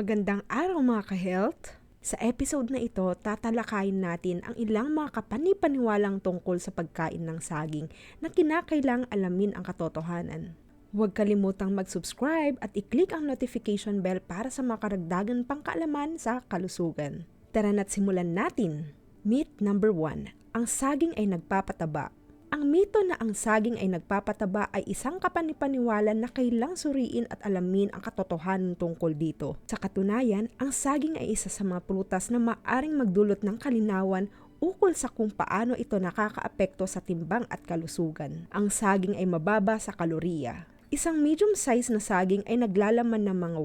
Magandang araw mga ka-health! Sa episode na ito, tatalakayin natin ang ilang mga kapanipaniwalang tungkol sa pagkain ng saging na kinakailang alamin ang katotohanan. Huwag kalimutang mag-subscribe at i-click ang notification bell para sa mga karagdagan pang kaalaman sa kalusugan. Tara na't simulan natin! Myth number 1. Ang saging ay nagpapataba. Ang mito na ang saging ay nagpapataba ay isang kapanipaniwala na kailang suriin at alamin ang katotohanan tungkol dito. Sa katunayan, ang saging ay isa sa mga prutas na maaring magdulot ng kalinawan ukol sa kung paano ito nakakaapekto sa timbang at kalusugan. Ang saging ay mababa sa kaloriya. Isang medium size na saging ay naglalaman ng mga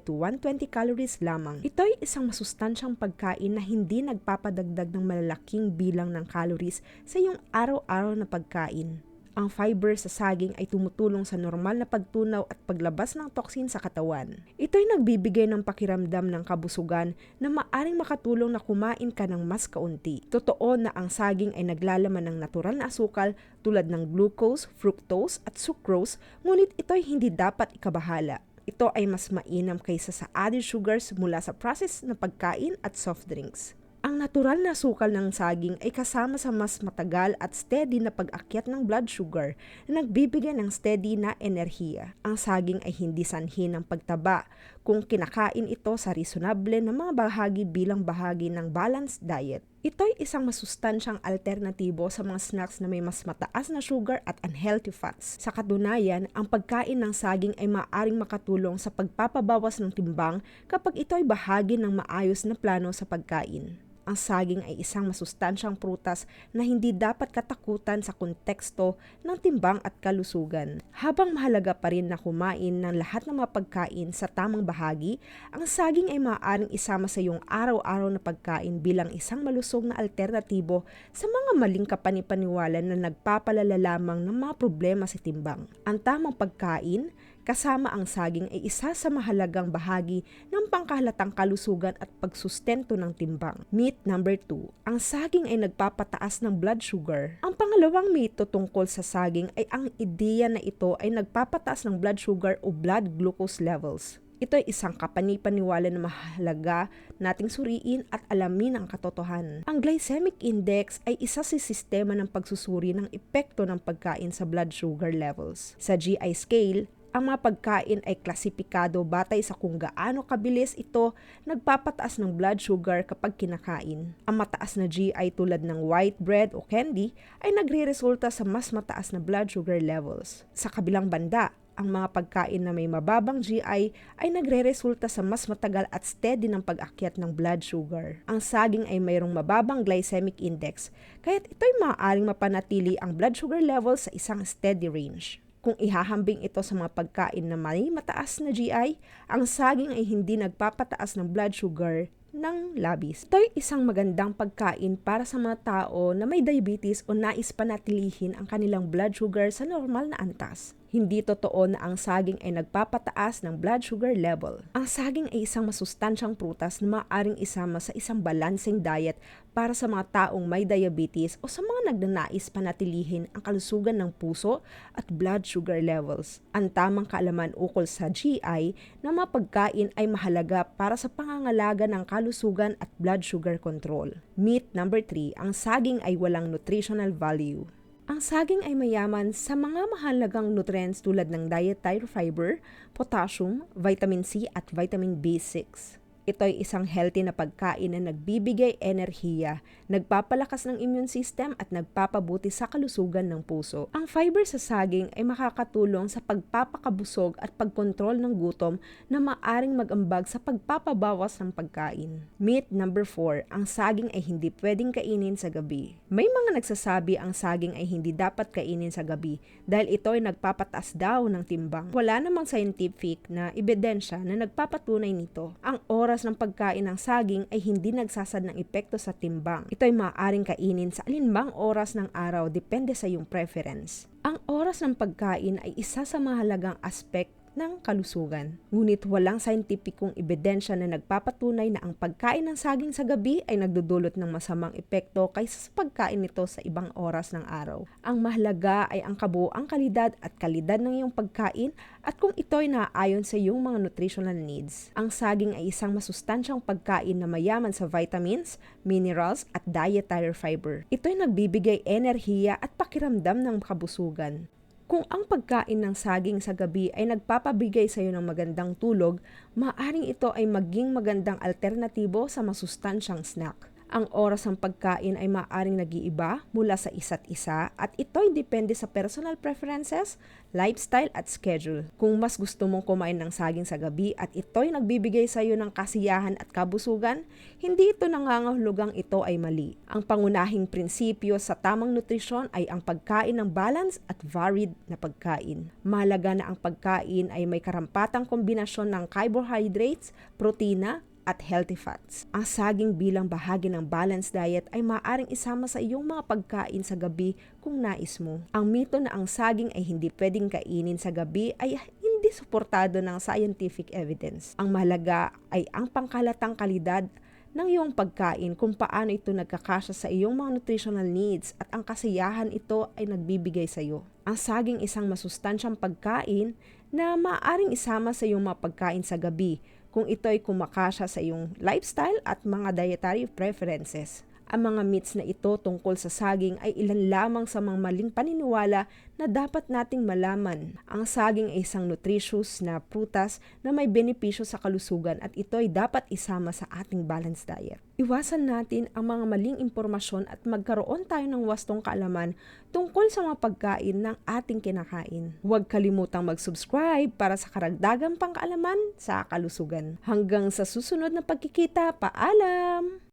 100 to 120 calories lamang. Ito ay isang masustansyang pagkain na hindi nagpapadagdag ng malalaking bilang ng calories sa iyong araw-araw na pagkain. Ang fiber sa saging ay tumutulong sa normal na pagtunaw at paglabas ng toxin sa katawan. Ito ay nagbibigay ng pakiramdam ng kabusugan na maaring makatulong na kumain ka ng mas kaunti. Totoo na ang saging ay naglalaman ng natural na asukal tulad ng glucose, fructose at sucrose, ngunit ito ay hindi dapat ikabahala. Ito ay mas mainam kaysa sa added sugars mula sa process na pagkain at soft drinks. Ang natural na sukal ng saging ay kasama sa mas matagal at steady na pag-akyat ng blood sugar na nagbibigay ng steady na enerhiya. Ang saging ay hindi sanhi ng pagtaba kung kinakain ito sa reasonable na mga bahagi bilang bahagi ng balanced diet. Ito ay isang masustansyang alternatibo sa mga snacks na may mas mataas na sugar at unhealthy fats. Sa katunayan, ang pagkain ng saging ay maaaring makatulong sa pagpapabawas ng timbang kapag ito ay bahagi ng maayos na plano sa pagkain. Ang saging ay isang masustansyang prutas na hindi dapat katakutan sa konteksto ng timbang at kalusugan. Habang mahalaga pa rin na kumain ng lahat ng mga pagkain sa tamang bahagi, ang saging ay maaaring isama sa iyong araw-araw na pagkain bilang isang malusog na alternatibo sa mga maling kapanipaniwala na nagpapalala lamang ng mga problema sa timbang. Ang tamang pagkain, kasama ang saging ay isa sa mahalagang bahagi ng pangkahalatang kalusugan at pagsustento ng timbang. Myth number 2. Ang saging ay nagpapataas ng blood sugar. Ang pangalawang mito tungkol sa saging ay ang ideya na ito ay nagpapataas ng blood sugar o blood glucose levels. Ito ay isang kapanipaniwala na mahalaga nating suriin at alamin ang katotohanan. Ang glycemic index ay isa sa sistema ng pagsusuri ng epekto ng pagkain sa blood sugar levels. Sa GI scale, ang mga pagkain ay klasipikado batay sa kung gaano kabilis ito nagpapataas ng blood sugar kapag kinakain. Ang mataas na GI tulad ng white bread o candy ay nagre-resulta sa mas mataas na blood sugar levels. Sa kabilang banda, ang mga pagkain na may mababang GI ay nagre-resulta sa mas matagal at steady ng pag-akyat ng blood sugar. Ang saging ay mayroong mababang glycemic index, kaya't ito'y maaaring mapanatili ang blood sugar level sa isang steady range. Kung ihahambing ito sa mga pagkain na may mataas na GI, ang saging ay hindi nagpapataas ng blood sugar ng labis. Ito ay isang magandang pagkain para sa mga tao na may diabetes o nais panatilihin ang kanilang blood sugar sa normal na antas. Hindi totoo na ang saging ay nagpapataas ng blood sugar level. Ang saging ay isang masustansyang prutas na maaaring isama sa isang balancing diet para sa mga taong may diabetes o sa mga nagnanais panatilihin ang kalusugan ng puso at blood sugar levels. Ang tamang kaalaman ukol sa GI na mga pagkain ay mahalaga para sa pangangalaga ng kalusugan at blood sugar control. Myth number 3, ang saging ay walang nutritional value. Ang saging ay mayaman sa mga mahalagang nutrients tulad ng dietary fiber, potassium, vitamin C at vitamin B6. Ito ay isang healthy na pagkain na nagbibigay enerhiya, nagpapalakas ng immune system at nagpapabuti sa kalusugan ng puso. Ang fiber sa saging ay makakatulong sa pagpapakabusog at pagkontrol ng gutom na maaring magambag sa pagpapabawas ng pagkain. Myth number 4, ang saging ay hindi pwedeng kainin sa gabi. May mga nagsasabi ang saging ay hindi dapat kainin sa gabi dahil ito ay nagpapataas daw ng timbang. Wala namang scientific na ebidensya na nagpapatunay nito. Ang oras oras ng pagkain ng saging ay hindi nagsasad ng epekto sa timbang. Ito ay maaaring kainin sa alinbang oras ng araw depende sa iyong preference. Ang oras ng pagkain ay isa sa mahalagang aspect ng kalusugan. Ngunit walang scientificong ebidensya na nagpapatunay na ang pagkain ng saging sa gabi ay nagdudulot ng masamang epekto kaysa sa pagkain nito sa ibang oras ng araw. Ang mahalaga ay ang kabuoang kalidad at kalidad ng iyong pagkain at kung ito'y naaayon sa iyong mga nutritional needs. Ang saging ay isang masustansyang pagkain na mayaman sa vitamins, minerals at dietary fiber. Ito'y nagbibigay enerhiya at pakiramdam ng kabusugan. Kung ang pagkain ng saging sa gabi ay nagpapabigay sa iyo ng magandang tulog, maaring ito ay maging magandang alternatibo sa masustansyang snack. Ang oras ng pagkain ay maaaring nag-iiba mula sa isa't isa at ito'y depende sa personal preferences, lifestyle at schedule. Kung mas gusto mong kumain ng saging sa gabi at ito'y nagbibigay sa iyo ng kasiyahan at kabusugan, hindi ito nangangahulugang ito ay mali. Ang pangunahing prinsipyo sa tamang nutrisyon ay ang pagkain ng balance at varied na pagkain. Mahalaga na ang pagkain ay may karampatang kombinasyon ng carbohydrates, protina, at healthy fats. Ang saging bilang bahagi ng balanced diet ay maaaring isama sa iyong mga pagkain sa gabi kung nais mo. Ang mito na ang saging ay hindi pwedeng kainin sa gabi ay hindi suportado ng scientific evidence. Ang mahalaga ay ang pangkalatang kalidad ng iyong pagkain kung paano ito nagkakasya sa iyong mga nutritional needs at ang kasiyahan ito ay nagbibigay sa iyo. Ang saging isang masustansyang pagkain na maaaring isama sa iyong mga pagkain sa gabi kung ito ay kumakasya sa iyong lifestyle at mga dietary preferences. Ang mga myths na ito tungkol sa saging ay ilan lamang sa mga maling paniniwala na dapat nating malaman. Ang saging ay isang nutritious na prutas na may benepisyo sa kalusugan at ito ay dapat isama sa ating balanced diet. Iwasan natin ang mga maling impormasyon at magkaroon tayo ng wastong kaalaman tungkol sa mga pagkain ng ating kinakain. Huwag kalimutang mag-subscribe para sa karagdagang pangkaalaman sa kalusugan. Hanggang sa susunod na pagkikita, paalam!